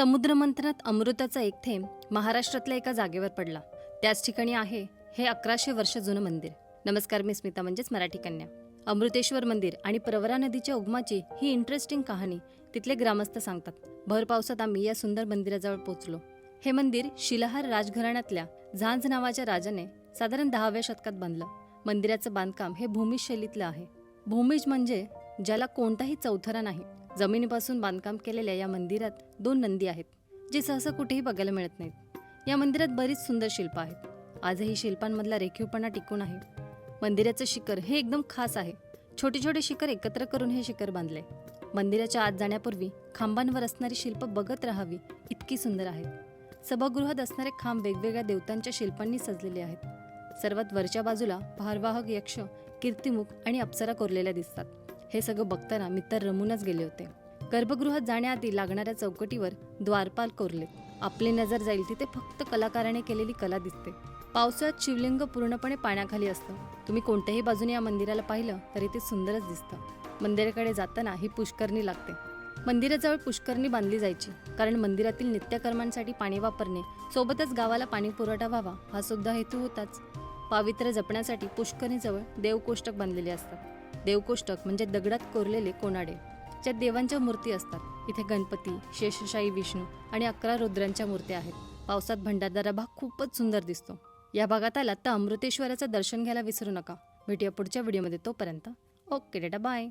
समुद्रमंथनात अमृताचा एक थेंब महाराष्ट्रातल्या एका जागेवर पडला. त्याच ठिकाणी आहे हे अकराशे वर्ष जुनं मंदिर. नमस्कार मी स्मिता म्हणजेच मराठी कन्या. अमृतेश्वर मंदिर आणि प्रवरा नदीच्या उगमाची ही इंटरेस्टिंग कहाणी तिथले ग्रामस्थ सांगतात. भर पावसात आम्ही या सुंदर मंदिराजवळ पोहोचलो हे मंदिर शिलाहार राजघराण्यातल्या झांज नावाच्या राजाने साधारण दहाव्या शतकात बांधलं. मंदिराचं बांधकाम हे भूमिज शैलीतलं आहे. भूमिज म्हणजे ज्याला कोणताही चौथरा नाही जमिनीपासून बांधकाम केलेल्या या मंदिरात दोन नंदी आहेत जे सहसा कुठेही बघायला मिळत नाहीत. या मंदिरात बरीच सुंदर शिल्प आहेत. आजही शिल्पांमधला रेखीवपणा टिकून आहे. मंदिराचं शिखर हे एकदम खास आहे. छोटे छोटे शिखर एकत्र करून हे शिखर बांधले मंदिराच्या आत जाण्यापूर्वी खांबांवर असणारी शिल्प बघत राहावी इतकी सुंदर आहेत सभागृहात असणारे खांब वेगवेगळ्या देवतांच्या शिल्पांनी सजलेले आहेत. सर्वात वरच्या बाजूला भारवाहक यक्ष कीर्तिमुख आणि अप्सरा कोरलेल्या दिसतात. हे सगळं बघताना मी तर रमूनच गेले होते. गर्भगृहात जाण्याआधी लागणाऱ्या चौकटीवर द्वारपाल कोरले. आपली नजर जाईल तिथे फक्त कलाकाराने केलेली कला दिसते. पावसाळ्यात शिवलिंग पूर्णपणे पाण्याखाली असतं. तुम्ही कोणत्याही बाजूने या मंदिराला पाहिलं तरी ते सुंदरच दिसतं. मंदिराकडे जाताना ही पुष्करणी लागते. मंदिराजवळ पुष्करणी बांधली जायची कारण मंदिरातील नित्यकर्मांसाठी पाणी वापरणे सोबतच गावाला पाणी पुरवठा व्हावा हा सुद्धा हेतू होताच. पावित्र्य जपण्यासाठी पुष्करणीजवळ देवकोष्टक बांधलेले असतात. देवकोष्टक म्हणजे दगडात कोरलेले कोनाडे ज्यात देवांच्या मूर्ती असतात इथे गणपती शेषशाही विष्णू आणि अकरा रुद्रांच्या मूर्त्या आहेत. पावसात भंडारदारा भाग खूपच सुंदर दिसतो. या भागात आलात तर अमृतेश्वराचं दर्शन घ्यायला विसरू नका. भेटूया पुढच्या व्हिडिओमध्ये तोपर्यंत. ओके डेटा बाय.